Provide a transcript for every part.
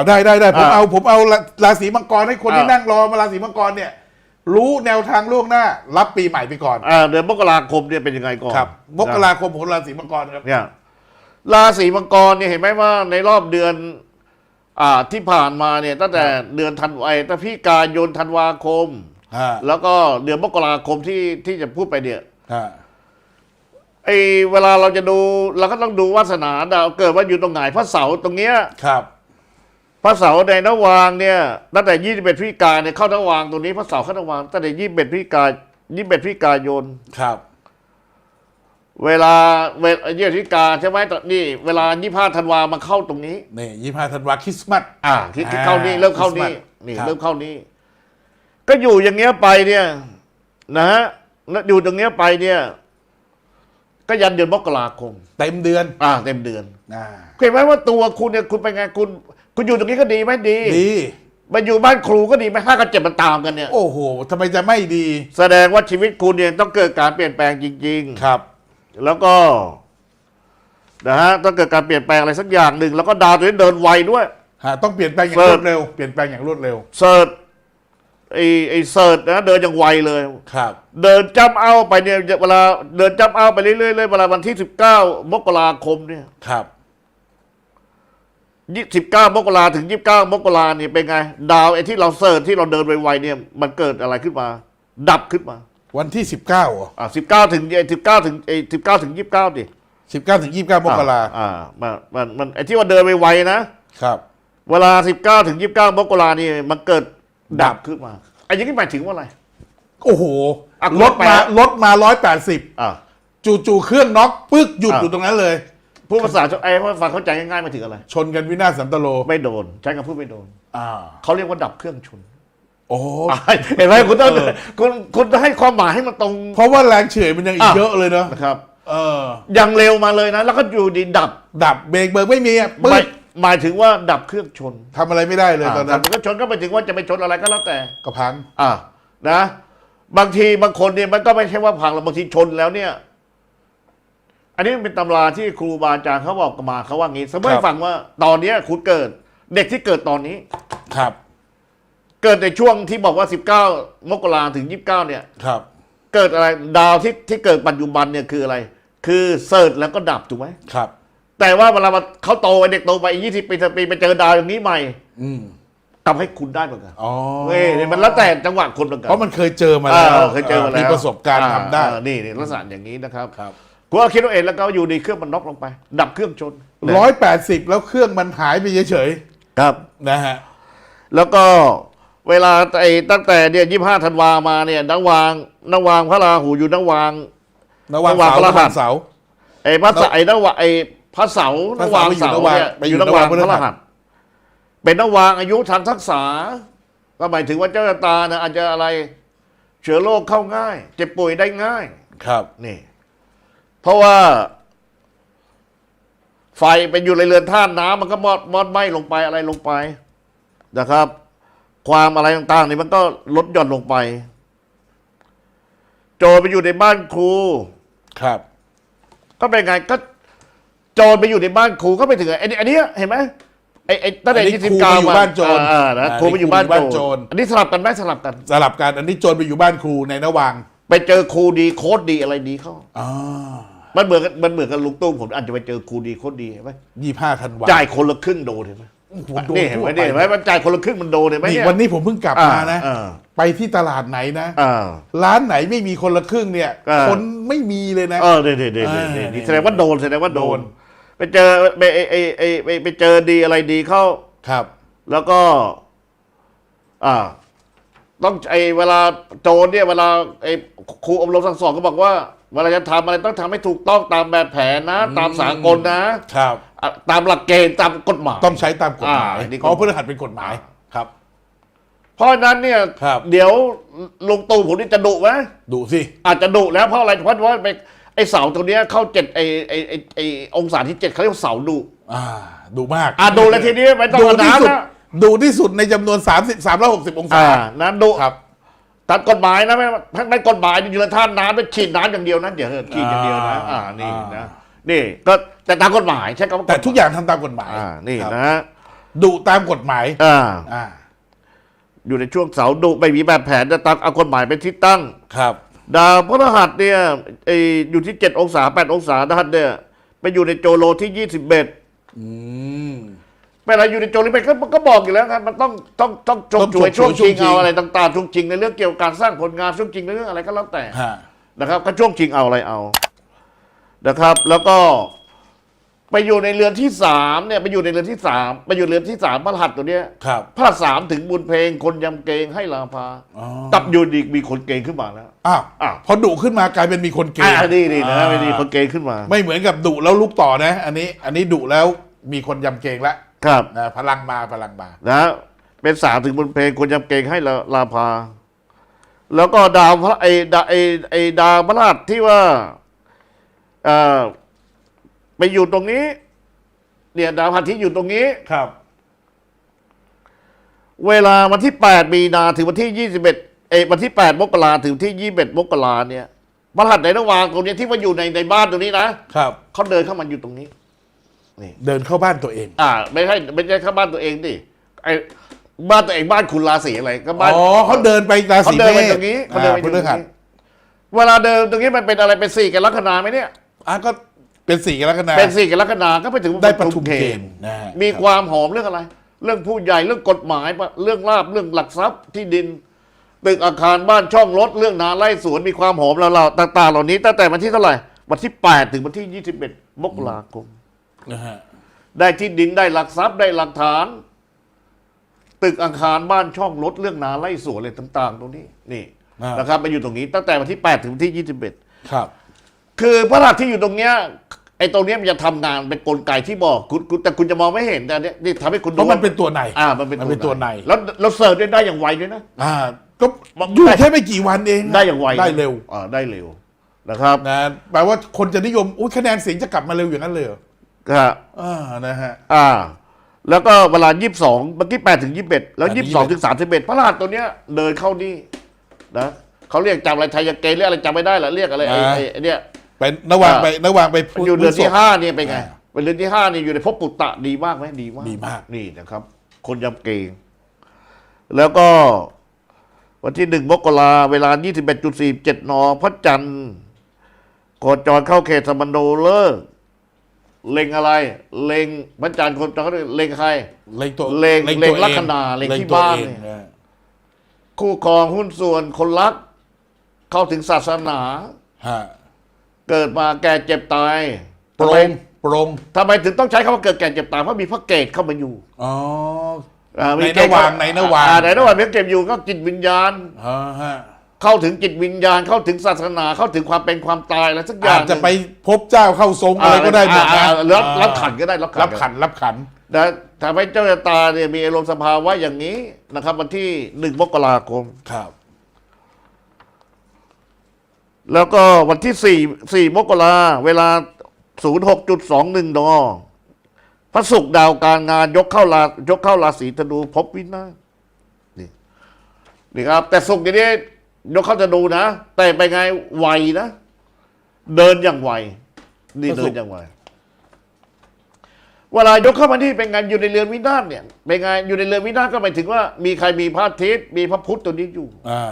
เอาได้ได้ได้ผมอ่าเอาผมเอาราราศีมังกรให้คนที่อ่านั่นั่งรอมาราศีมังกรเนี่ย รู้แนวทางล่วงหน้า รับปีใหม่ไปก่อนอ่าเดือนมกราคมเนี่ยเป็นยังไงก่อนครับมกนะราคมของราศีมังกรครับเนี่ยราศีมังกรเนี่ยเห็นไหมว่าในรอบเดือนอ่าที่ผ่านมาเนี่ยตั้งแต่เดือนธันวาตั้งพี่กายนธันวาคมอ่าแล้วก็เดือนมกราคมที่ที่จะพูดไปเนี่ยอ่าไอเวลาเราจะดูเราก็ต้องดูวาสนาดาวเกิดว่าอยู่ตรงไหนพระเสาร์ตรงเนี้ยครับ พระเสาร์ในนวางเนี่ยตั้งแต่ยี่สิบเอ็ดพฤศจิกายนเนี่ยเข้านวางตรงนี้พระเสาร์เข้านวางตั้งแต่ยี่สิบเอ็ดพฤศจิกายยี่สิบเอ็ดพฤศจิกายนครับ เวลาเวลายี่สิบพฤศจิกาใช่ไหมตอนนี่เวลายี่ห้าธันวามาเข้าตรงนี้นี่ยี่ห้าธันวาคริสต์มาสอ่าที่ที่อ่าเข้านี่เริ่มเข้านี่คริสต์มาสนี่ครับเริ่มเข้านี่ก็อยู่อย่างเงี้ยไปเนี่ย นะฮะแล้วอยู่ตรงเนี้ยไปเนี่ย ก็ยันเดือนมกราคม เต็มเดือน อ่า เต็มเดือนอ่าเห็นไหมว่าตัวคุณเนี่ยคุณเป็นไงคุณ คุณอยู่ตรงนี้ก็ดีไหมดีดี มาอยู่บ้านครูก็ดีไหมห้ากับเจ็ดมันตามกันเนี่ย โอ้โหทำไมจะไม่ดีแสดงว่าชีวิตคุณเนี่ยต้องเกิดการเปลี่ยนแปลงจริง ครับ ๆ แล้วก็นะฮะต้องเกิดการเปลี่ยนแปลงอะไรสักอย่างหนึ่งแล้วก็ดาวตัวนี้เดินไวด้วย ฮะ ต้องเปลี่ยนแปลงอย่างเสิรร์วชดเร็ว เปลี่ยนแปลงอย่างรวดเร็ว เสิร์ชไอ้ไอ้เสิร์ชนะเดินอย่างไวเลย ครับ เดินจ้ำเอาไปเนี่ยเวลาเดินจ้ำเอาไปเรื่อยๆเลยเวลาวันที่สิบเก้ามกราคมเนี่ย ครับ ยี่สิบเก้ามกราถึงยี่สิบเก้ามกราเนี่ยเป็นไง ดาวไอ้ที่เราเสิร์ชที่เราเดินไวๆเนี่ย มันเกิดอะไรขึ้นมา ดับขึ้นมา วันที่สิบเก้าอ่าสิบเก้าถึงสิบเก้าถึงไอ้สิบเก้าถึงยี่สิบเก้าดิสิบเก้าถึงยี่สิบเก้ามกราอ่ามันมันมันไอ้ที่ว่าเดินไวๆนะครับ เวลาสิบเก้าถึงยี่สิบเก้ามกรานี่มันเกิดดัดับบขึ้นมาไอ้อยังนี้หมายถึงว่าอะไร โอ้โหอะรถไปมาแล้วรถมาร้อยแปดสิบอ่าจู่ๆเครื่องน็อกปึ๊กหยุดอะอยู่ตรงนั้นเลย ผู้ภาษาไอ้ภาษาเข้าใจง่ายๆหมายถึงอะไร ชนกันวินาศสันตโลไม่โดน ใช้คำพูดไม่โดนอ่าเขาเรียกว่าดับเครื่องชนโอ้เห็นไหมคุณต้องเออคุณคุณต้องให้ความหมายให้มันตรง เพราะว่าแรงเฉื่อยมันยังอีกอะเยอะเลยเนาะนะครับ เออยังเร็วมาเลยนะ แล้วก็อยู่ดีดับดับเบรกเบิกไม่มีอะหมาปึ๊ยกหมายถึงว่าดับเครื่องชนทำอะไรไม่ได้เลยตอนนั้นดับเครื่องชนก็หมายถึงว่าจะไปชนอะไรก็แล้วแต่ก็พังอ่านะ บางทีบางคนเนี่ยมันก็ไม่ใช่ว่าพังหรอกบางทีชนแล้วเนี่ย อันนี้มันเป็นตำราที่ครูบาอาจารย์เขาบอกมาเขาว่างี้สมมติครับให้ฟังว่าตอนเนี้ยคุณเกิด เด็กที่เกิดตอนนี้ ครับ เกิดในช่วงที่บอกว่า 19 มกราถึง 29 เนี่ย ครับ เกิดอะไรดาวที่ที่เกิดปัจจุบันเนี่ยคืออะไร คือเสิร์ชแล้วก็ดับถูกไหมครับ แต่ว่าเวลามันเขาโตไปเด็กโตไปยี่สิบปีสิบปีไปเจอดาวอย่างนี้ใหม่อืมทำให้คุณได้เหมือนกันอ๋อเว้ยเนี่ยมันแล้วแต่จังหวะคนเหมือนกันเพราะมันเคยเจอมาแล้วเคยเจอมาแล้วมีประสบการณ์ทำได้ อ่านี่นี่ลักษณะอย่างนี้นะครับ ครับ กูก็คิดว่าเองแล้วก็อยู่ดีเครื่องมันน็อกลงไป ดับเครื่องชนร้อยแปดสิบแล้วเครื่องมันหายไปเฉยครับ ๆนะฮะ แล้วก็เวลาไอ้ตั้งแต่เนี่ยยี่ห้าธันวามาเนี่ยนักวางนักวางพระราหูอยู่นักวาง ระหว่างระหว่างเสาพระระหหัว่างสเสา ไอ้พระสไอ้นักวางไอ้พระเสาพระนักเสาวางไปอยู่เสาระหว่างเนี่ยไปอยู่อยู่นักวางระหพว่างระรหัสเป็นนักวางอายุทางทักษาก็หมายถึงว่าเจ้าชะตานะอาจจะอะไร เชื้อโรคเข้าง่าย เจ็บป่วยได้ง่าย ครับ นี่ เพราะว่า ไฟเป็นอยู่ในเรือนธาตุน้ำมันก็มอดมอดไหม้ลงไปอะไรลงไปนะครับ ความอะไรต่างๆนี่มันก็ลดหย่อนลงไป โจรไปอยู่ในบ้านครู ครับ ก็เป็นไงก็โจรไปอยู่ในบ้านครูก็ไปถึงไอ้นี่อันนี้เห็นไหมไอ้ไอ้ตั้งแต่อันนี้ยี่สิบครูเก้าไปอยู่บ้านโจรอ่านะอ่าครูไปอยู่บ้านครูไปอยู่บ้านโจโจร รอันนี้สลับกันไหมสลับกัน สลับกันอันนี้โจรไปอยู่บ้านครูในนวัง ไปเจอครูดีโค้ดดีอะไรดีเข้าอ๋อมันเหมือนกันมันเหมือนกับลุงตุ้มผมอาจจะไปเจอครูดีโค้ดดีเห็นไหมยี่ห้าธันวาจ่ายคนละครึ่งโดนเห็นไหมโอ้โหโดนนี่เห็นไหมทั่วนี่เห็นไหมไปมันจ่ายคนละครึ่งมันโดนเห็นไหมนี่เนี่ย วันนี้ผมเพิ่งกลับมานะอ่า ไปที่ตลาดไหนนะ อ่า ร้านไหนไม่มีคนละครึ่งเนี่ย อ่า คนไม่มีเลยนะ เออเดี๋ยวเดี๋ยวเดี๋ยวเดี๋ยวอ่านี่แสดงว่าโดนแสดงว่าโดน โดน ไปเจอไปไอไอไอไปไปเจอดีอะไรดีเข้า ครับ แล้วก็ อ่า ต้องไอเวลาโจรเนี่ยเวลาไอครูอบรมสั่งสอนก็บอกว่าเวลาจะทำอะไรต้องทำให้ถูกต้องตามแบบแผนนะ ตามสากลนะครับ อะตามหลักเกณฑ์ตามกฎหมาย ต้องใช้ตามกฎหมายอ่านี่กฎหเพมายราะพฤหัสเป็นกฎหมายครับ เพราะฉะนั้นเนี่ยครับ เดี๋ยวลุงตู่ผมนี่จะดุไหมดูสิอาจจะดุแล้วเพราะอะไรเพราะว่าไปไอเสาตัวเนี้ยเข้าเจ็ดไอไอไอไอองศาที่เจ็ดเขาเรียกว่าเสาดุอ่าดูมากอะดูแล้วทีนี้ไม่ต้องดูเอาที่สุดน้ำนะ ดูที่สุดในจำนวน 30 360 องศา อ่านะดุครับตัดกฎหมายนะไม่ไม่ไม่กฎหมายนี่อยู่ในท่าน้ำไปฉีดน้ำอย่างเดียวนะเดี๋ยวเถอะฉีดอย่างเดียวนะอ่าอ่านี่อ่า นะนี่ก็แต่ตามกฎหมายใช่คำว่าแต่ทุกอย่างทำตามกฎหมายอ่านี่ครับนะดุตามกฎหมายอ่า อ่าอยู่ในช่วงเสาดุไม่มีแบบแผนจะตั้งเอากฎหมายเป็นที่ตั้ง ครับ ดาวพฤหัสเนี่ยไออยู่ที่เจ็ดองศาแปดองศาด้านเนี่ยไปอยู่ในโจโลที่ยี่สิบเอ็ดอืม เวลาอยู่ในโจโลที่ก็ก็บอกอยู่แล้วครับมันต้องต้องต้องจงต้องช่วยฉช่วกงฉวยชิงช่วงชิงเอาอะไรต่างๆช่วงชิงในเรื่องเกี่ยวกับการสร้างผลงานช่วงชิงในเรื่องอะไรก็แล้วแต่ฮะนะครับก็ช่วงชิงเอาอะไรเอานะครับ แล้วก็ไปอยู่ในเรือนที่สามเนี่ยไปอยู่ในเรือนที่สามไปอยู่เรือนที่สามพระรหัสตัวเนี้ยครับพระรหัสสามถึงบุญเพลงคนยำเกรงให้ลาภาอ๋อกับอยู่ดีมีคนเกรงขึ้นมาแล้วอ้าวอ้าวพอดุขึ้นมากลายเป็นมีคนเกณอ่าฑ์นี่นี่นะอ่าไม่มีคนเกรงขึ้นมา ไม่เหมือนกับดุแล้วลุกต่อนะ อันนี้ อันนี้ดุแล้วมีคนยำเกรงแล้ว ครับนะพลังมาพลังมานะ เป็นสามถึงบนเพลงคนยำเกรงให้ลาลาภาแล้วก็ดาวพระไอดาไอไอดาวพระราชที่ว่าเอ่อไปอยู่ตรงนี้ เนี่ยดาวพระอาทิตย์อยู่ตรงนี้ ครับ เวลาวันที่ 8 มีนาถึงวันที่ 21 เอยวันที่ 8 มกราถึงวันที่ 21 มกราเนี่ยพระหัตถ์ในระหว่างตรงเนี้ยที่ว่าอยู่ในในบ้านตรงนี้นะครับ เขาเดินเข้ามาอยู่ตรงนี้ เดินเข้าบ้านตัวเอง อ่า ไม่ใช่ไม่ใช่เข้าบ้านตัวเองดิไอ้บ้านตัวเองบ้านคุณราศีอะไรก็บ้านอ๋อเขาเดินไปราเขาศีเดินเมไปษตรงนี้เขาเดินไปอ่าตพรงฤนี้หัสเวลาเดินตรงนี้มันเป็นอะไรเป็นสี่กันลัคนาไหมเนี่ยอะก็เป็นสี่กันแล้วกันนะเป็นสี่กันลัคนาก็ไปถึงได้ปทุมเขเกตณฑ์นะฮะมีความหอมเรื่องอะไร เรื่องผู้ใหญ่เรื่องกฎหมายปะเรื่องลาบเรื่องหลักทรัพย์ที่ดินตึกอาคารบ้านช่องรถเรื่องนาไร่สวนมีความหอมเราเราต่าง ๆ เหล่านี้ตั้งแต่วันที่เท่าไหร่วันที่ 8 ถึงวันที่ 21 มกราคม นะฮะได้ที่ดินได้หลักทรัพย์ได้หลักฐาน ตึกอาคารบ้านช่องรถเรื่องนาไร่สวนอะไรต่าง ๆ ตรงนี้นี่อ่าน นะครับมาอยู่ตรงนี้ตั้งแต่วันที่ 8 ถึงวันที่21ครับคือพระราชที่อยู่ตรงเนี้ยไอ้ตรงเนี้ยมันจะทำงานเป็นกลไกที่บอกคุณคุณแต่คุณจะมองไม่เห็นแต่เนี้ยนี่ทำให้คุณเพดูราะมันเป็นตัวใน อ่ามันเป็นมันเป็นตัวใน แล้วเราเสิร์ฟได้ได้อย่างไวด้วยนะ อ่า ก็อยู่แค่ไม่กี่วันเองนะได้อย่างไวได้เร็วอ่าได้เร็วนะครับ นะแปลว่าคนจะนิยมอุ้ยคะแนนเสียงจะกลับมาเร็วอย่างนั้นเลยเหรอ ก็อ่านะฮะ อ่า แล้วก็เวลา22เมื่อกี้8ถึง21แล้วอันนี้22ถึง31พระราชตัวเนี้ยเดินเข้านี่นะเขาเรียกจำอะไรไทยเกณฑ์เรียกอะไรจำไม่ได้ละเรียกอะไรไอ้อ่าไอ้ไอ้เนี่ยไประหว่างอ่า ไประหว่างไปมันอยู่เดือนที่พฤษภ ห้าเนี่ยเป็นไงอ่าเป็นเดือนที่ห้านี่อยู่ในภพปุตตะดีมากไหมดีมากดีมาก นี่นะครับ คนยำเกรงแล้วก็ วันที่หนึ่งมกราเวลา 21.47นพระจันทร์โคจรเข้าเขตสมโนเลิกษ์ เล็งอะไร เล็งพระจันทร์โคจรเข้าเล็งใคร เล็งตัวเล็งตัวเล็งลัคองนาเล็งที่ตัวบ้านเองเนี่ยนะคู่ครองหุ้นส่วนคนรัก เข้าถึงศาสนา ฮะเกิดมาแก่เจ็บตายโปทำรไมงโปรงทำไมถึงต้องใช้คำว่าเกิดแก่เจ็บตายเพราะมีพระเกตเข้ามาอยู่อ๋อ อ่ามีในเกตระหว่างในระหว่าง อ่ในระหว่างมีเก็บอยู่ก็จิตวิญญาณอ่าฮะ เข้าถึงจิตวิญญาณเข้าถึงศาสนาเข้าถึงความเป็นความตายอะไรสักอย่าอางจจะไปพบเจ้าเข้าทรงหนึ่งอะไรก็ได้หมดนะอ่าอ่ารับอ่ารับขันก็ได้รับขัน รับขันรับขัน นะทำให้เจ้าชะตาเนี่ยมีอารมณ์สภาวะอย่างนี้นะครับ วันที่หนึ่งมกราคม ครับ แล้วก็วันที่สี่สี่มกราเวลาศูนย์หกจุดสองหนึ่งนพระศุกร์ดาวการงานยกเข้ารา ยกเข้าราศีธนูพบวินาศนี่นี่ครับ แต่ศุกร์ทีนี้ ยกเข้าธนูนะแต่ไปไงไวนะ เดินอย่างไวนี่พระศุเดิกนร์อย่างไวเวลายกเข้ามาที่เป็นงานอยู่ในเรือนวินาศเนี่ยเป็นไงอยู่ในเรือนวินาศก็หมายถึงว่ามีใครมีพระอาทิตย์มีพระพุทธตัวนี้อยู่อ่า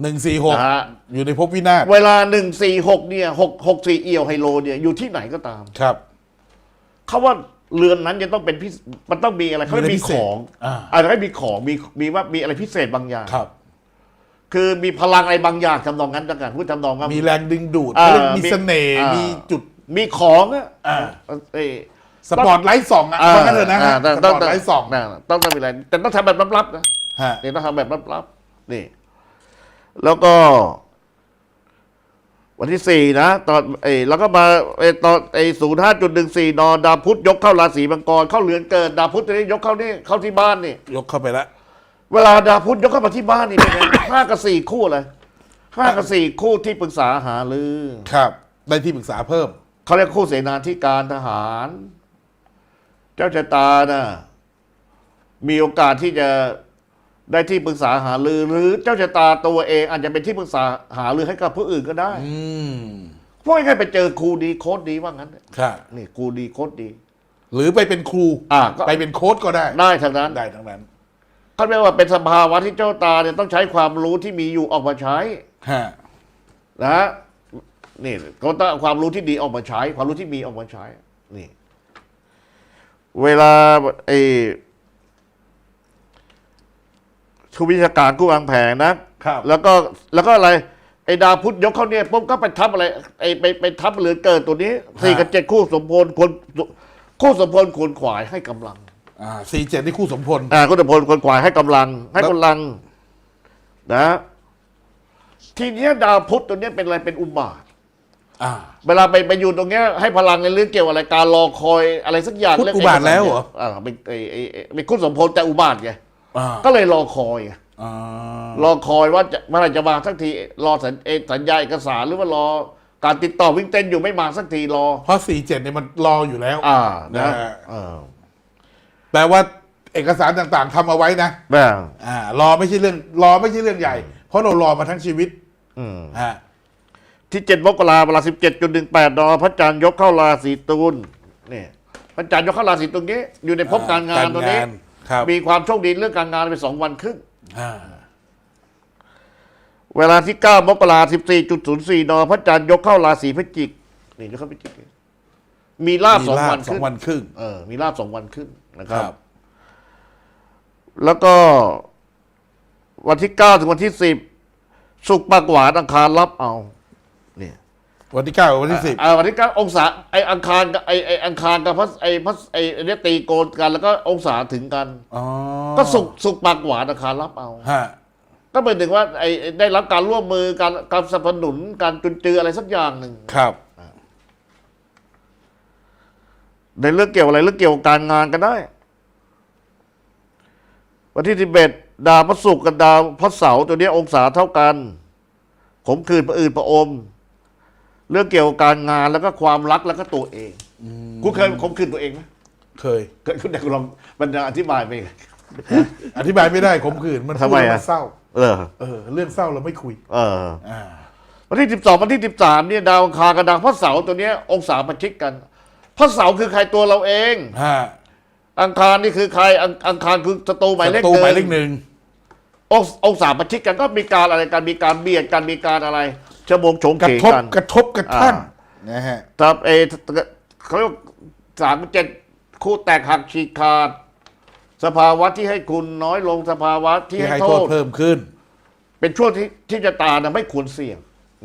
หนึ่งสี่หกนะฮะ อยู่ในภพวินาศเวลาหนึ่งสี่หกเนี่ยหกหกสี่เอี่ยวไฮโลเนี่ยอยู่ที่ไหนก็ตาม ครับ เขาว่าเรือนนั้นจะต้องเป็นพิเศษมันต้องมีอะไรเขามีอะไรมีพิเศษของ อ่า อาจจะให้มีของมีมีว่ามีอะไรพิเศษบางอย่าง ครับ คือมีพลังอะไรบางอย่างทำนองนั้นต่างๆพูดทำนองว่ามีแรงดึงดูดอ่าเขาเรียกมีมีเสน่ห์อ่ามีมีจุดมีของอะอ่าเอ้ยสปอตไลท์ส่องอะเพราะงั้นเถอะนะฮะอ่าสต้องปอตไลท์ส่องต้องต้องต้องมีอะไรแต่ต้องทำแบบลับๆนะ ฮะนี่ต้องทำแบบลับๆนี่ แล้วก็ วันที่สี่นะ ตอนเอยแล้วก็มาเอยตอนไอศูนย์ห้าจุดหนึ่งสี่นดาวพุธยกเข้าราศีมังกร เข้าเรือนเกิดดาวพุธตัวนี้ยกเข้านี่เข้าที่บ้านนี่ยกเข้าไปแล้ว เวลาดาวพุธยกเข้ามาที่บ้านนี่เป็นไง ห้ากับสี่คู่เลยห้ากับสี่คู่ที่ปรึกษาหารือ ครับได้ที่ปรึกษาเพิ่ม เขาเรียกคู่เสนาธิการทหาร เจ้าชะตานะมีโอกาสที่จะได้ที่ปรึกษาหารือ หรือเจ้าชะตาตัวเอง อาจจะเป็นที่ปรึกษาหารือให้กับผู้อื่นก็ได้อืมพวกง่ายๆไปเจอครูดีโค้ดดีว่างั้น ครับนี่ครูดีโค้ดดี หรือไปเป็นครู อ่าก็ไปเป็นโค้ดก็ได้ได้ทั้งนั้น ได้ทั้งนั้น เขาเรียกว่าเป็นสภาวะที่เจ้าตาเนี่ยต้องใช้ความรู้ที่มีอยู่ออกมาใช้ฮะนะฮะนี่เขาต้องเอาความรู้ที่ดีออกมาใช้ ความรู้ที่มีออกมาใช้นี่ เวลาไอ้ชูวิชาการกู้วางแผนนะครับ แล้วก็แล้วก็อะไรไอ้ดาวพุธยกเข้าเนี่ยปุ๊บก็ไปทับอะไรไอ้ไปไปทับเหลือเกิดตัวนี้สี่กับเจ็ดคู่สมพลควรคู่สมพลควรขวายให้กำลังอ่า สี่เจ็ดนี่คู่สมพล อ่าคู่สมพลควรขวายให้กำลัง ให้กำลัง นะ ทีเนี้ยดาวพุธตัวเนี้ยเป็นอะไรเป็นอุบาท อ่า เวลาไปไปอยู่ตรงเนี้ยให้พลังในเรื่องเกี่ยวอะไรการรอคอยอะไรสักอย่างพุทธเรื่งอุบาทแล้วเหรอ อ่าเป็นไอ้ไอ้ไอ้เป็นคุณสมพลแต่อุบาทไงอ่าก็เลยรอคอยไงอ่ารอคอยว่าจะเมื่อไหรจะมาสักทีรอสัญเอ่อสัญญาเอกสารหรือว่ารอการติดต่อวิ่งเต้นอยู่ไม่มาสักทีรอ เพราะสี่เจ็ดเนี่ยมันรออยู่แล้ว อ่านะนะฮะอ่า แปลว่าเอกสารต่างๆทำเอาไว้นะแบบอ่ารอไม่ใช่เรื่องรอไม่ใช่เรื่องใหญ่ เพราะเรารอมาทั้งชีวิตอืม ฮะที่เจ็ดมกราเวลาสิบเจ็ดจุดหนึ่งแปดนพระจันทร์ยกเข้าราศีตุลนี่พระจันทร์ยกเข้าราศีตุลนี้ อยู่ในภพการงานตัวนี้ ครับมีความโชคดีเรื่องการงานไปสองวันครึ่ง อ่าเวลาที่ 9 มกราสิบสี่จุดศูนย์สี่นพระจันทร์ยกเข้าราศีพฤศจิก นี่ยกเข้าพฤศจิก มีลาบมีสองลาวับนสคอรึ่งงวันครึ่งเออมีลาบสองวันครึ่งนะคครัรับบแล้วก็วันที่9ถึงวันที่10สุกร์ปากหวานอังคารรับเอา เนี่ย วันที่เก้ากับวันที่สิบอ่าวันที่9องศาไออังคารกับไอไออังคารกับพระไอพระไอไอ้เนี่ยตีโกนกันแล้วก็องศาถึงกันอ๋อก็สุกร์สุกร์ปากหวานอังคารรับเอาฮะก็หมายถึงว่าไอ้ไอ้ได้รับการร่วมมือการการสนับสนุนการจุนเจืออะไรสักอย่างหนึ่งครับ ในเรื่องเกี่ยวอะไรเรื่องเกี่ยวกับการงานก็ได้ วันที่สิบเอ็ดดาวพระศุกร์กับดาวพระเสาร์ตัวเนี้ยองศาเท่ากัน ขมขื่นประอื่นประอม เรื่องเกี่ยวกับการงานแล้วก็ความรักแล้วก็ตัวเองคุณเคยขมขื่นตัวเองไหมเคยเคยคุณเด็กลองบรรดาอธิบายไป อธิบายไม่ได้ขมขื่นมันทำไมพูดแล้วอะมันเศร้าเออ เออ เรื่องเศร้าเราไม่คุย เออ อ่า วันที่สิบสองวันที่สิบสามเนี่ยดาวอังคารกับดาวพระเสาร์ตัวเนี้ยองศาประชิดกัน พระเสาร์คือใครตัวเราเอง ฮะอังคารนี่คือใครอังอังคารคือศัตรูหมายเลขศัตรูหมายเลขหนึ่งหนึ่งององศาประชิดกันก็มีการอะไรกันมีการเบียดกันมีการอะไรชะมงโฉงกระเขงทบกัน กระทบกระทั่งอ่ นะฮะ ครับเออเขาเรียกว่าสามเจ็ดคู่แตกหักฉีกขาด สภาวะที่ให้คุณน้อยลงสภาวะที่ที่ให้ให้โทโทษษเพิ่มขึ้นเป็นช่วงที่ที่จะตานะไม่ควรเสี่ยง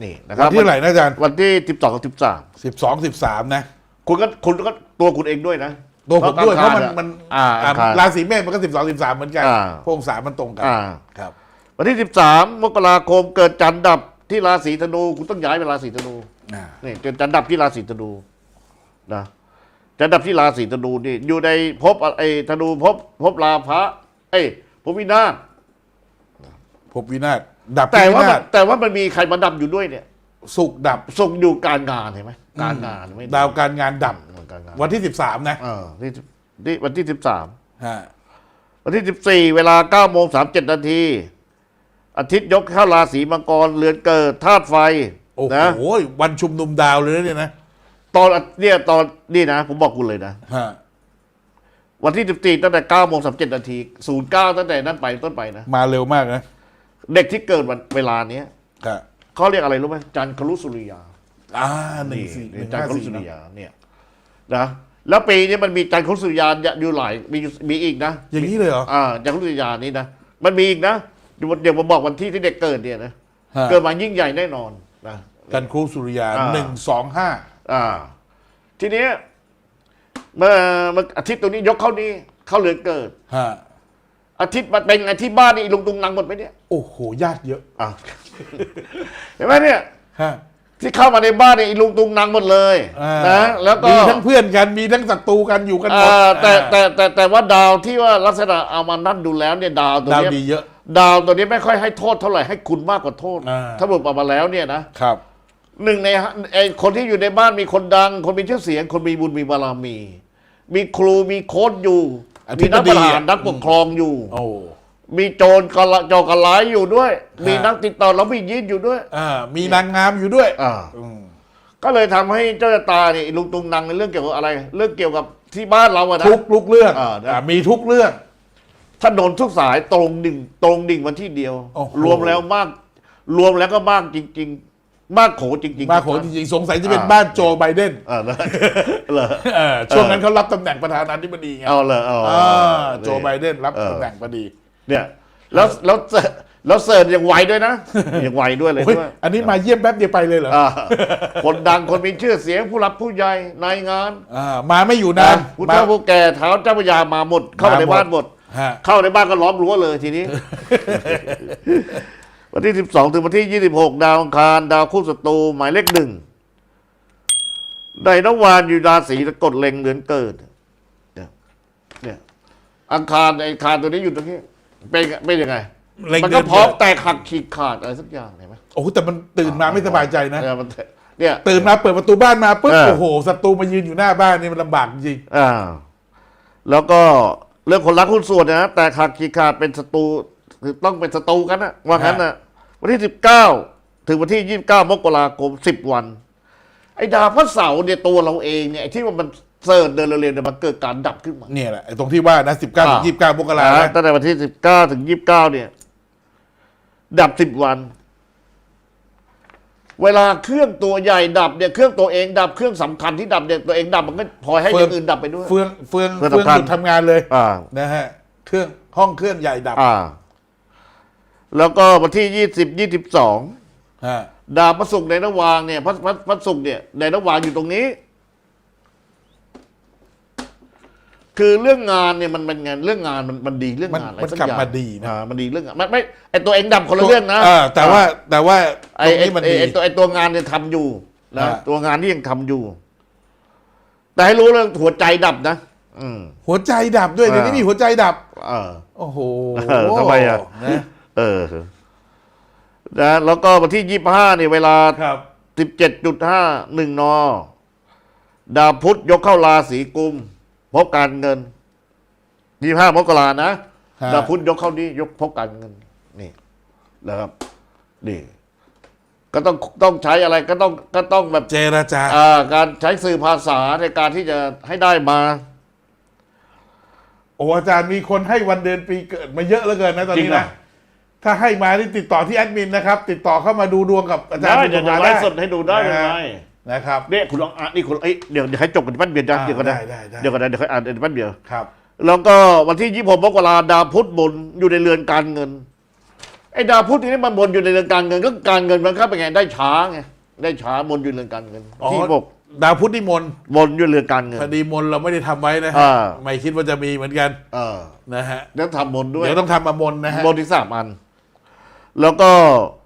นี่นะควัรันบที่เท่าไหร่นะอาจารย์วันที่สิบสองกับสิบสาม สิบสองสิบสามนะ คุณก็คุณก็ตัวคุณเองด้วยนะตัวผมด้วยเพราะมันมันอ่าอ่าอังคารราศีเมษมันก็สิบสองสิบสามเหมือนกันอ่า พวกองศามันตรงกันอ่า ครับ วันที่ 13 มกราคมเกิดจันทร์ดับที่ราศีธนูคุณต้องย้ายไปราศีธนูอ่า นี่เกิดจันทร์ดับที่ราศีธนูนะจันทร์ดับที่ราศีธนูนี่อยู่ในภพไอ้ธนูภพภพราพะเอ้ยภพวินาศภพวินาศดับแต่ที่ว่าวิมันาศนแต่ว่ามันมีใครมาดับอยู่ด้วยเนี่ย สุกร์ดับ ทรงอยู่การงานเห็นไหม การงานไม่ดาวการงานดับการงานวันที่สิบสามนะเออที่ที่วันที่13ฮะวันที่14เวลา9โมง37นาทีอาทิตย์ยกเข้าราศีมังกรเรือนเกิดธาตุไฟโอ้โหนะวันชุมนุมดาวเลยนะเนี่ยนะตอนเนี่ยตอนนี่นะ ผมบอกคุณเลยนะฮะวันที่14ตั้งแต่9โมง37นาที09ตั้งแต่นั้นไปต้นไปนะมาเร็วมากนะเด็กที่เกิดวันเวลาเนี้ยครับเขาเรียกอะไรรู้ไหมจันทร์ครุสุริยา อ่าหนึ่งนี่สี่หนึ่งจันทห้าร์ครุสี่สุรินะยาเนี่ยนะแล้วปีนี้มันมีจันทร์ครุสุริยาอยู่หลายมีมีอีกนะอย่างนี้เลยเหรออ่าจันทร์ครุสุริยานี่นะมันมีอีกนะเดี๋ยวเดี๋ยวผมบอกวันที่ที่เด็กเกิดเนี่ยนะฮะเกิดมายิ่งใหญ่แน่นอนนะจันทร์ครูสุริยาอ่าหนึ่งสองห้าอ่า ทีเนี้ยเมื่อเมื่ออาทิตย์ตัวนี้ยกเข้านี่เข้าเรือนเกิดฮะอาทิตย์มันเป็นไงที่บ้านนี่ลุงตุงนังหมดไหมเนี่ยโอ้โหญาติเยอะอะเห็นไหมเนี่ยฮะ ที่เข้ามาในบ้านนี่ลุงตุงนังหมดเลยอ่านะแล้วก็มีทั้งเพื่อนกันมีทั้งศัตรูกันอยู่กันหมดอ่าแต่อ่าแต่แต่แต่ว่าดาวที่ว่าลักษณะเอามานัดดูแล้วเนี่ยดาวตัวดาวเนี้ยดีเยอะ ดาวตัวนี้ไม่ค่อยให้โทษเท่าไหร่ให้คุณมากกว่าโทษอ่า ถ้าบอกมาแล้วเนี่ยนะครับ หนึ่งในห้าไอ้คนที่อยู่ในบ้านมีคนดัง คนมีชื่อเสียง คนมีบุญมีบารมี มีครูมีโค้ชอยู่มีนักประหารนักปกครองอยู่ โอ้ มีโจรกละโจรกระไลอยู่ด้วย มีนักติดต่อแล้วมียีดอยู่ด้วยอ่ามีนางงามอยู่ด้วยอ่าอืมก็เลยทำให้เจ้าชะตาเนี่ยลุงตุงนังในเรื่องเกี่ยวกับอะไร เรื่องเกี่ยวกับที่บ้านเราอะนะทุกลุกเรื่องอ่านะอ่ามีทุกเรื่องถนนทุกสายตรงดิ่งตรงดิ่งมาที่เดียวโอ้โหรวมแล้วมาก รวมแล้วก็มากจริง ๆ มากโขจริงๆมาโขนจริงๆสงสัยจะเป็นอ่าบ้านโจไบเดนเออเลยเลยเออช่วงนั้นเขารับตำแหน่งประธานาธิบดีไงเอาเลยเอาอ่าโจไบเดนรับเออตำแหน่งพอดี เนี่ยแล้วแล้วเสิร์ชแล้วเสิร์ชยังไวด้วยนะ ยังไวด้วยเลยโอ้ยด้วยอันนี้มาเยี่ยมแป๊บเดียวไปเลยเหรออ่าคนดังคนมีชื่อเสียงผู้รับผู้ใหญ่นายงานอ่ามาไม่อยู่นานผู้มา เฒ่าผู้แก่เท้าเจ้าพระยามาหมด เข้ามาหมดในบ้านหมด ฮะเข้าในบ้านก็ล้อมรั้วเลยทีนี้ วันที่ 12 ถึงวันที่ 26 ดาวอังคารดาวคู่ศัตรูหมายเลขหนึ่งในนวานอยู่ราศีกฎเล็งเหลือนเกิดเนี่ยเนี่ย อังคารไอ้อังคารตัวนี้อยู่ตรงนี้ เป็นเป็นยังไง เล็งมันเดืก็อนพร้อมเกิด แตกหักฉีกขาดอะไรสักอย่างเห็นไหมโอ้โหแต่มันตื่นมาไม่สบายใจนะ เนี่ยมันเนี่ย ตื่นมาเปิดประตูบ้านมาปุ๊บเออ โอ้โหศัตรูมายืนอยู่หน้าบ้านนี่มันลำบากจริงอ่าแล้วก็เรื่องคนรักหุ้นส่วนนะแต่ขาดขีดขาดเป็นศัตรูคือต้องเป็นศัตรูกันนะว่างั้นนะวันที่สิบเก้าถึงวันที่ยี่สิบเก้ามกราคมสิบวัน ไอ้ดาวพระเสาร์เนี่ยตัวเราเองเนี่ยไอ้ที่ว่ามัน เสิร์ชเดินเร็วๆเนี่ยมันเกิดการดับขึ้นมา เนี่ยแหละไอ้ตรงที่ว่านะสิบเก้าถึงอ่ายี่สิบเก้ามกรานะนะตั้งแต่วันที่สิบเก้าถึงยี่สิบเก้าเนี่ย ดับสิบวัน เวลาเครื่องตัวใหญ่ดับเนี่ยเครื่องตัวเองดับเครื่องสำคัญที่ดับเนี่ยตัวเองดับมันก็พลอยให้อย่างอื่นดับไปด้วย เฟืองเฟืองเฟืองเฟืองสำคัญ หยุดทำงานเลยอ่า นะฮะเครื่องห้องเครื่องใหญ่ดับอ่า แล้วก็วันที่ยี่สิบยี่สิบสอง ฮะดาวพระศุกร์ในระหวางเนี่ยพระพระพระศุกร์เนี่ยในระหวางอยู่ตรงนี้ คือเรื่องงานเนี่ยมันเป็นไงเรื่องงานมันมันดีเรื่องมันงานอะไรมันสักกลับอย่างมาดีนะ อ่ามันดีเรื่องงานไม่ไม่ไอตัวเองดับคนละเรื่องนะแต่ว่าแต่ว่าไอตรงไอนี้มันไอ้ดี ไอตัวไอตัวงานเนี่ยทำอยู่นะอ่า ตัวงานที่ยังทำอยู่ แต่ให้รู้เรื่องหัวใจดับนะอืม หัวใจดับด้วยอ่าเดี๋ยวนี้มีหัวใจดับ เออ โอ้โหเออทำไมอะ นะเออนะแล้วก็วันที่ยี่ห้าเนี่ยเวลา ครับสิบเจ็ดจุดห้าหนึ่งนดาวพุธยกเข้าราศีกุม พบการเงินยี่ห้ามกรานะฮะดาวพุธยกเข้านี้ยกพบการเงิน นี่นะครับนี่ ก็ต้องต้องใช้อะไรก็ต้องก็ต้องแบบ เจรจา อ่าการใช้สื่อภาษาในการที่จะให้ได้มา โอ้อาจารย์มีคนให้วันเดือนปีเกิดมาเยอะเหลือเกินนะตอนจรินี้งเหรอ นะ ถ้าให้มาที่ติดต่อที่แอดมินนะครับ ติดต่อเข้ามาดูดวงกับอาจารย์ได้เดี๋ยวบุจะญไลมาฟ์สดให้ดูได้ยังนะไงฮะ นะครับ เนี่ยคุณลองอ่านนี่คุณเอ้ยเดี๋ยวเดี๋ยวให้จบกันปั้นเบียร์จ้ะอ่าเดี๋ยวกันนะได้ได้ได้ เดี๋ยวกันนะเดี๋ยวค่อยอ่านเดี๋ยวปั้นเบียร์ครับแล้วก็วันที่ยี่หกมกราดาวพุธบนอยู่ในเรือนการเงินไอ้ดาวพุธนี้มันบนอยู่ในเรือนการเงินก็การเงินมันก็เป็นไงได้ช้าไงได้ช้าบนอยู่ในเรือนการเงินอ๋อที่บอกดาวพุธนิมนต์บนอยู่ในเรือนการเงินพอดีมนต์เราไม่ได้ทำไว้นะฮะอ่า ไม่คิดว่าจะมีเหมือนกันเออนะฮะ แล้วทำบนด้วยเดี๋ยวต้องทำมามนต์นะฮะบนที่สามอัน แล้วก็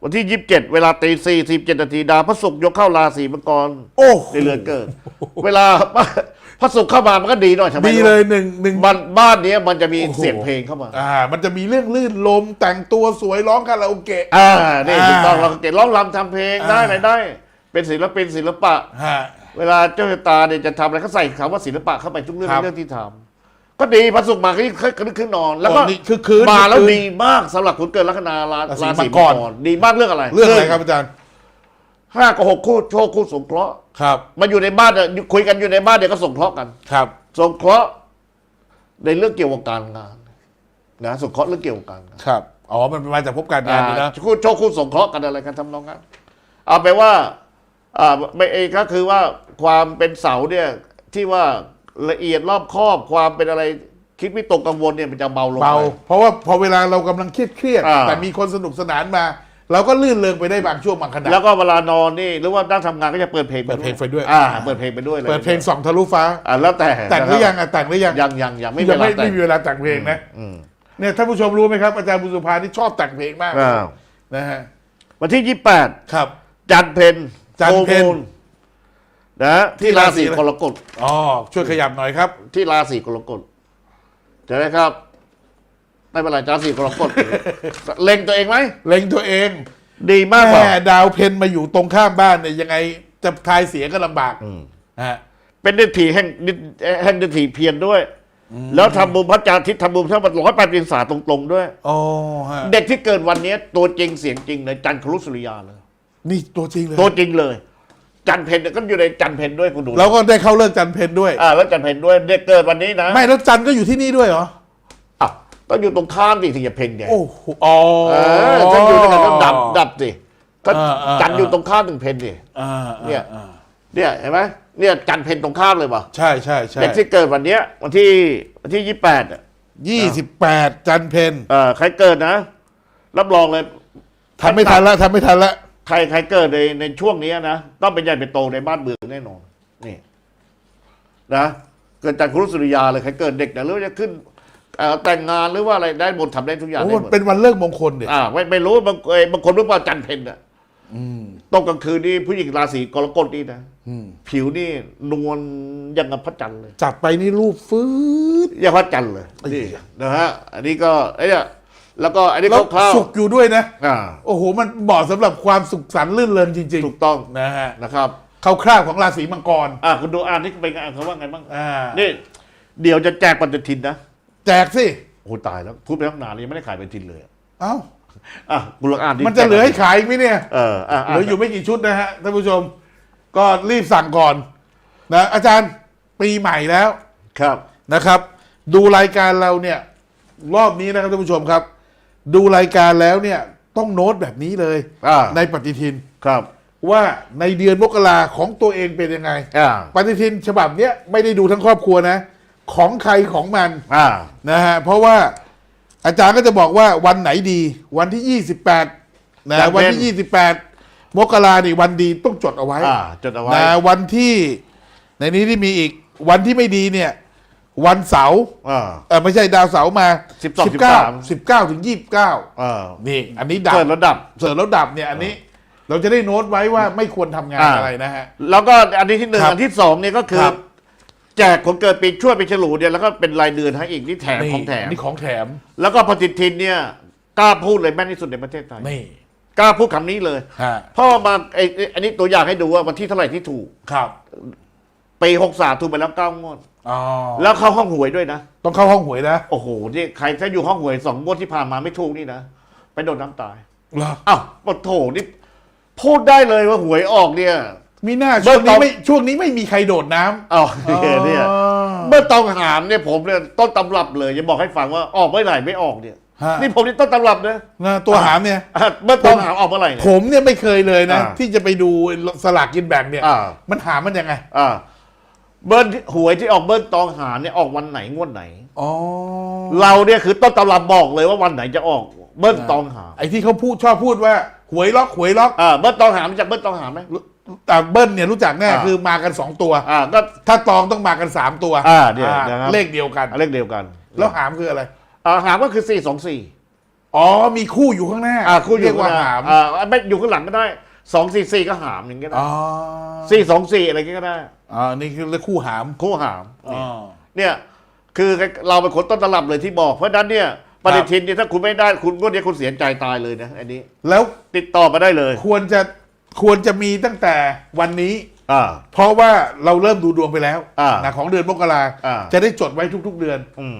วันที่ยี่สิบเจ็ดเวลาตีสี่สิบเจ็ดนาทีดาวพระศุกร์ยกเข้าราศีมังกรโอ้โหในเรือนเกิด เวลาพระศุกร์เข้ามามันก็ดีหน่อยใช่ไหมดีเลยหนึ่งหนึ่งบ้านบ้านเนี้ยมันจะมีโอ้โหเสียงเพลงเข้ามาอ่า มันจะมีเรื่องลื่นลมแต่งตัวสวยร้องคาราโอเกะอ่านี่อ่าถูกต้องเราเก่งร้องรำทำเพลงอ่าได้ไหมได้ เป็นศิลปินศิลปะฮะเวลาเจ้าชะตาเนี่ยจะทำอะไรก็ใส่คำว่าศิลปะเข้าไปทุกเรื่องครับเรื่องที่ทำ ก็ดีพระศุกร์มาก็ขึ้นขึ้นนอน แล้วก็โอ้นี่คือคืนมาแล้วคือคืนดีมากสำหรับคุณเกิดลัคนาราราศีราศีมัมังงกกรรดีมากเรื่องอะไรเรื่องอะไรครับอาจารย์ห้ากับหกคู่โชคคู่สงเคราะห์ครับมาอยู่ในบ้านเนี่ยคุยกันอยู่ในบ้านเดี๋ยวก็สงเคราะห์กัน ครับ สงเคราะห์ในเรื่องเกี่ยวกับการงานนะสงเคราะห์เรื่องเกี่ยวกับการงานครับอ๋อมันมาจากพบการงานนี่นะอ่าคู่โชคคู่สงเคราะห์กันอะไรกันทำนองนั้นเอาไปนว่าอ่าไม่เองก็คือว่าความเป็นเสาเนี่ยที่ว่า ละเอียดรอบคอบความเป็นอะไรคิดไม่ตกกังวลเนี่ยมันจะเบาลงเบาไป เพราะว่าพอเวลาเรากำลังเครียดเครียดๆอ่า แต่มีคนสนุกสนานมา เราก็ลื่นเริงไปได้บางช่วงบางขณะ แล้วก็เวลานอนนี่หรือว่านั่งทำงานก็จะเปิดเพลงเปิดเพลงไปด้วย อ่า เปิดเพลงไปด้วยเปิดเพลงส่องทะลุฟ้า อ่าแล้วแต่แต่งหรือยังอะแต่งหรือยังยังยังยังไม่ยัเวงลาไม่แต่ไม่งมีเวลาแต่งเพลงนะอืมเนี่ยท่านผู้ชมรู้ไหมครับอาจารย์บุษภาที่ชอบแต่งเพลงมากอ่านะฮะวันที่ยี่แปดครับ จันทร์เพนจันทร์เพ็ญโคมูล นะที่ราศีกรกฎ อ๋อช่วยขยับหน่อยครับ ที่ราศีกรกฎใช่ไหมครับไม่เป็นไรราศีกรกฎ เล็งตัวเองไหมเล็งตัวเองดีมากกว่าแม่ดาวเพนมาอยู่ตรงข้ามบ้านเนี่ยยังไงจะทายเสียก็ลำบากฮะเป็นเดทีแห่งแห่งเดทีเพียรด้วย แล้วทำบุญพระจันทร์อาทิตย์ทำบุญทั้งหมดร้อยแปดปีศาสตรงๆด้วยอ๋อฮะเด็กที่เกิดวันนี้ตัวจริงเสียงจริงเลยจันทรุสุริยาเลย นี่ตัวจริงเลยตัวจริงเลย จันเพนเนี่ยก็อยู่ในจันเพนด้วยคุณดูแล้วก็ได้เข้าเลิกจันเพนด้วยอ่าแล้วจันเพนด้วยเด็กเกิดวันนี้นะไม่แล้วจันก็อยู่ที่นี่ด้วยเหรออะต้องอยู่ตรงข้ามสิถึงจะเพนไงโอ้โหอ๋อเออถ้าอยู่ด้วยกันก็ดับดับสิถ้าอ่าอ่าจันอยู่ตรงข้ามถึงเพนดิอ่าเนี่ยอ่าเนี่ยเห็นไหมเนี่ยจันเพนตรงข้ามเลยป่ะใช่ใช่ใช่เด็กที่เกิดวันเนี้ยวันที่วันที่ยี่แปดยี่สิบแปดจันเพนเอ่อใครเกิดนะ รับรองเลยทำไม่ทันละทำไม่ทันละ ใครใครเกิดในในช่วงนี้นะต้องเป็นใหญ่เป็นโตในบ้านเมืองแน่นอนนี่นะเกิดจากครุสุริยาเลยใครเกิดเด็กนะหรือว่าจะขึ้นเอ่อแต่งงานหรือว่าอะไรได้หมดทำได้ทุกอย่างโอ้ได้มันหมดเป็นวันเลิกมงคลเด็ดอ่าไม่ไม่รู้บางเอ่อบางคนรู้ว่าจันทร์เพนอะตกกลางคืนนี่ผู้หญิงราศีกรกฎนี่นะผิวนี่นวลอย่างกับพระจันทร์เลย จับไปนี่รูปฟืดอย่างพระจันทร์เลยนี่นะฮะ อันนี้ก็ไอ้เนี่ย แล้วก็อันนี้แล้วคร่าวสุขอยู่ด้วยนะ ๆอ่าโอ้โห มันเหมาะสำหรับความสุขสันต์ลื่นเริงจริงถูกต้องๆนะฮะนะครับคร่าวๆของราศีมังกรอ่าคุณดูอ่านนี่เป็นไงอ่านเขาว่าไงบ้างอ่านี่เดี๋ยวจะแจกปฏิทินนะแจกสิ โอ้โหตายแล้วพูดไปตั้งนานเลยยังไม่ได้ขายปฏิทินเลยเอ้า อะคุณลองอ่านดิมันจะเหลือให้ขายอีกไหมเนี่ย เอออะเหลืออยู่ไม่กี่ชุดนะฮะท่านผู้ชม ก็รีบสั่งก่อนนะอาจารย์ปีใหม่แล้วครับ นะครับ ดูรายการเราเนี่ย รอบนี้นะครับท่านผู้ชมครับ ดูรายการแล้วเนี่ยต้องโน้ตแบบนี้เลยอ่า ในปฏิทินครับ ว่าในเดือนมกราของตัวเองเป็นยังไง อ่า ปฏิทินฉบับเนี้ยไม่ได้ดูทั้งครอบครัวนะ ของใครของมันอ่า นะฮะเพราะว่าอาจารย์ก็จะบอกว่าวันไหนดี วันที่ 28นะจำเป็น วันที่ 28 มกรานี่วันดีต้องจดเอาไว้อ่าจดเอาไว้ นะวันที่ในนี้ที่มีอีกวันที่ไม่ดีเนี่ย วันเสาร์อ่า เออไม่ใช่ดาวเสาร์มา12 19 19ถึง29อ่านี่ อันนี้ดับเกิดระดับ เสริมแล้วดับเนี่ยอันนี้ เราจะได้โน้ตไว้ว่าไม่ควรทำงานอ่า อะไรนะฮะ แล้วก็อันนี้ที่หนึ่งครับอันที่สองเนี่ยก็คือ ครับ แจกคนเกิดปีช่วยปีฉลูเนี่ยแล้วก็เป็นรายเดือนให้อีกนี่แถมของแถม นี่ของแถมแล้วก็ปฏิทินเนี่ยกล้าพูดเลยแม่นที่สุดในประเทศไทยนี่กล้าพูดคำนี้เลยฮะเพราะว่ามาไอ้ไอ้อันนี้ตัวอย่างให้ดูว่าวันที่เท่าไหร่ที่ถูก ครับ ปีหกสามถูกไปแล้วเก้างวด อ๋อแล้วเข้าห้องหวยด้วยนะ ต้องเข้าห้องหวยนะโอ้โหนี่ใครถ้าอยู่ห้องหวยสองงวดที่ผ่านมาไม่ถูกนี่นะ ไปโดนน้ำตาย เหรออ้าวปะโถนี่พูดได้เลยว่าหวยออกเนี่ย มีหน้าเบิช่ร์วตงตนี้องไม่ช่วงนี้ไม่มีใครโดดน้ำอ้าวเนี่ยเนี่ย อ๋อเมื่อตองหามเนี่ยผมเนี่ยต้นตำรับเลยจะบอกให้ฟังว่าออกเมื่อไหร่ไม่ออกเนี่ย ฮะนี่ผมนี่ต้นตำรับนะนะตัวหามเนี่ย อะเมื่อตองหามออกเมื่อไหร่เนี่ยผมเนี่ยไม่เคยเลยนะ อ่าที่จะไปดูสลากกินแบ่งเนี่ย อ่า มันหามันยังไง อ่า เบิ้ลหวยที่ออกเบิ้ลตองหามเนี่ยออกวันไหนงวดไหน อ๋อเราเนี่ยคือต้นตำรับบอกเลยว่าวันไหนจะออกเบิ้ลตองหามไอ้ที่เขาพูดชอบพูดว่าหวยล็อกหวยล็อกอ่าเบิ้ลตองหามรู้จากเบิ้ลตองหามไหม แต่เบิ้ลเนี่ยรู้จักแน่อ่า คือมากันสองตัว อ่าก็ถ้าตองต้องมากันสามตัวอ่าเดี๋ยวอ่านะครับเลขเดียวกัน เลขเดียวกันแล้วหามคืออะไร อ่าหามก็คือสี่สองสี่อ๋อมีคู่อยู่ข้างหน้าอ่าคู่อเรียู่ยกว่าหาม อ่าไม่อยู่ข้างหลังก็ได้ สองสี่สี่ก็หามอย่างเงี้ยอ๋อสี่สองสี่อะไรก็ได้อ๋อนี่คือเรียกคู่หามคู่หามอ๋อ เนี่ย คือเราเป็นคนต้นตำรับเลยที่บอก เพราะฉะนั้นเนี่ยปฏิทินเนี่ยถ้าคุณไม่ได้คุณก็เนี่ยคุณเสียใจตายเลยนะอันนี้ แล้วติดต่อมาได้เลยควรจะควรจะมีตั้งแต่วันนี้ อ่า เพราะว่าเราเริ่มดูดวงไปแล้วอ่า นะของเดือนมกราอ่า จะได้จดไว้ทุก ๆ เดือน อืม